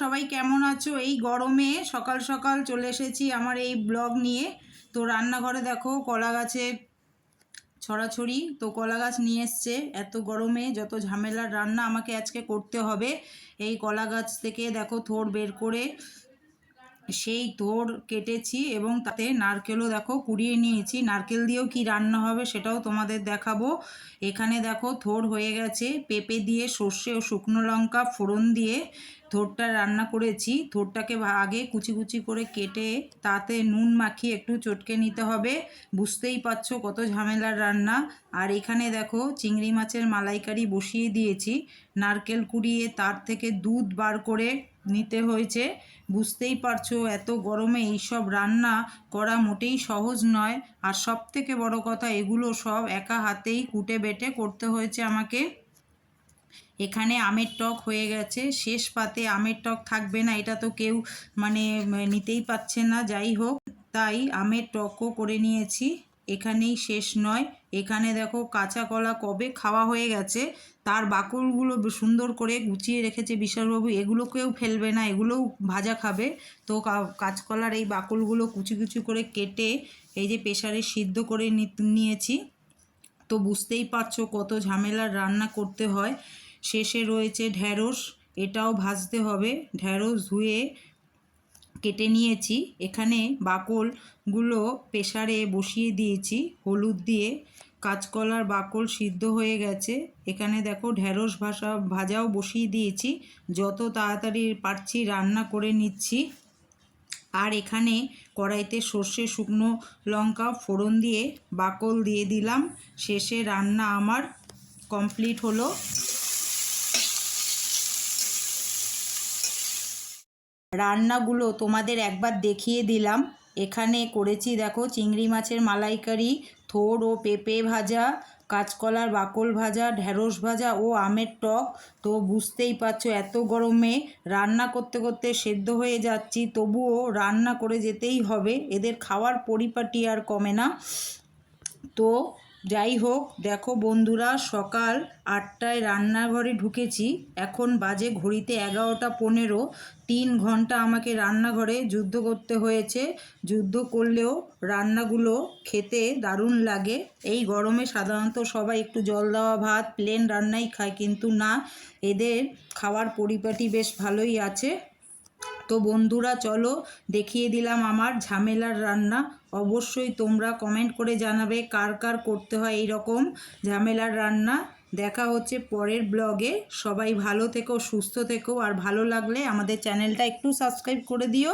সবাই কেমন আছো? এই গরমে সকাল সকাল চলে এসেছি আমার এই ব্লগ নিয়ে। তো রান্নাঘরে দেখো, কলা গাছে ছড়াছড়ি। তো কলা গাছ নিয়ে এসছে। এত গরমে যত ঝামেলার রান্না আমাকে আজকে করতে হবে। এই কলা গাছ থেকে দেখো থোর বের করে সেই থোড় কেটেছি এবং তাতে নারকেলও দেখো কুড়িয়ে নিয়েছি। নারকেল দিয়েও কি রান্না হবে সেটাও তোমাদের দেখাবো। এখানে দেখো থোড় হয়ে গেছে। পেঁপে দিয়ে সর্ষে ও শুকনো লঙ্কা ফোড়ন দিয়ে থোড়টা রান্না করেছি। থোড়টাকে আগে কুচি কুচি করে কেটে তাতে নুন মাখিয়ে একটু চটকে নিতে হবে। বুঝতেই পারছ কত ঝামেলার রান্না। আর এখানে দেখো চিংড়ি মাছের মালাইকারি বসিয়ে দিয়েছি। নারকেল কুড়িয়ে তার থেকে দুধ বার করে নিতে হয়েছে। বুঝতেই পারছ, এত গরমে এইসব রান্না করা মোটেই সহজ নয়। আর সব থেকে বড় কথা, এগুলো সব একা হাতেই কুটে বেটে করতে হয়েছে আমাকে। এখানে আমের টক হয়ে গেছে। শেষ পাতে আমের টক থাকবে না, এটা তো কেউ মানে নিতেই পাচ্ছে না। যাই হোক, তাই আমের টকও করে নিয়েছি। এখানেই শেষ নয়। এখানে দেখো কাঁচা কলা কবে খাওয়া হয়ে গেছে, তার বাকলগুলো সুন্দর করে গুছিয়ে রেখেছে বিশালবাবু। এগুলোকেও ফেলবে না, এগুলোও ভাজা খাবে। তো কাঁচকলার এই বাকলগুলো কুচি কুচি করে কেটে এই যে প্রেশারে সিদ্ধ করে নিয়েছি। তো বুঝতেই পারছ কত ঝামেলার রান্না করতে হয়। শেষে রয়েছে ঢ্যাঁড়স এটাও ভাজতে হবে। ঢ্যাঁড়স ধুয়ে কেটে নিয়েছি। এখানে বাকলগুলো প্রেসারে বসিয়ে দিয়েছি। হলুদ দিয়ে কাঁচকলার বাকল সিদ্ধ হয়ে গেছে। এখানে দেখো ঢ্যাঁড়স ভাষা ভাজাও বসিয়ে দিয়েছি। যত তাড়াতাড়ি পারছি রান্না করে নিচ্ছি। আর এখানে কড়াইতে সর্ষে, শুকনো লঙ্কা, ফোড়ন দিয়ে বাকল দিয়ে দিলাম। শেষে রান্না আমার কমপ্লিট হলো। রান্নাগুলো তোমাদের একবার দেখিয়ে দিলাম। এখানে করেছি দেখো চিংড়ি মাছের মালাইকারি থোড় ও পেঁপে ভাজা, কাঁচকলার বাকল ভাজা ঢ্যাঁড়স ভাজা ও আমের টক। তো বুঝতেই পারছ এত গরমে রান্না করতে করতে সেদ্ধ হয়ে যাচ্ছি, তবুও রান্না করে যেতেই হবে। এদের খাওয়ার পরিপাটি আর কমে না। তো যাই হোক, দেখো বন্ধুরা, সকাল আটটায় রান্নাঘরে ঢুকেছি। এখন বাজে ঘড়িতে এগারোটা পনেরো। তিন ঘণ্টা আমাকে রান্নাঘরে যুদ্ধ করতে হয়েছে। যুদ্ধ করলেও রান্নাগুলো খেতে দারুণ লাগে। এই গরমে সাধারণত সবাই একটু জল দেওয়া ভাত প্লেন রান্নাই খায়, কিন্তু না, এদের খাওয়ার পরিপাটি বেশ ভালোই আছে। তো বন্ধুরা, চলো দেখিয়ে দিলাম আমার ঝামেলার রান্না। অবশ্যই তোমরা কমেন্ট করে জানাবে কার কার করতে হয় এই রকম ঝামেলার রান্না। দেখা হচ্ছে পরের ব্লগে সবাই ভালো থেকো, সুস্থ থেকো, আর ভালো লাগলে আমাদের চ্যানেলটা একটু সাবস্ক্রাইব করে দিও।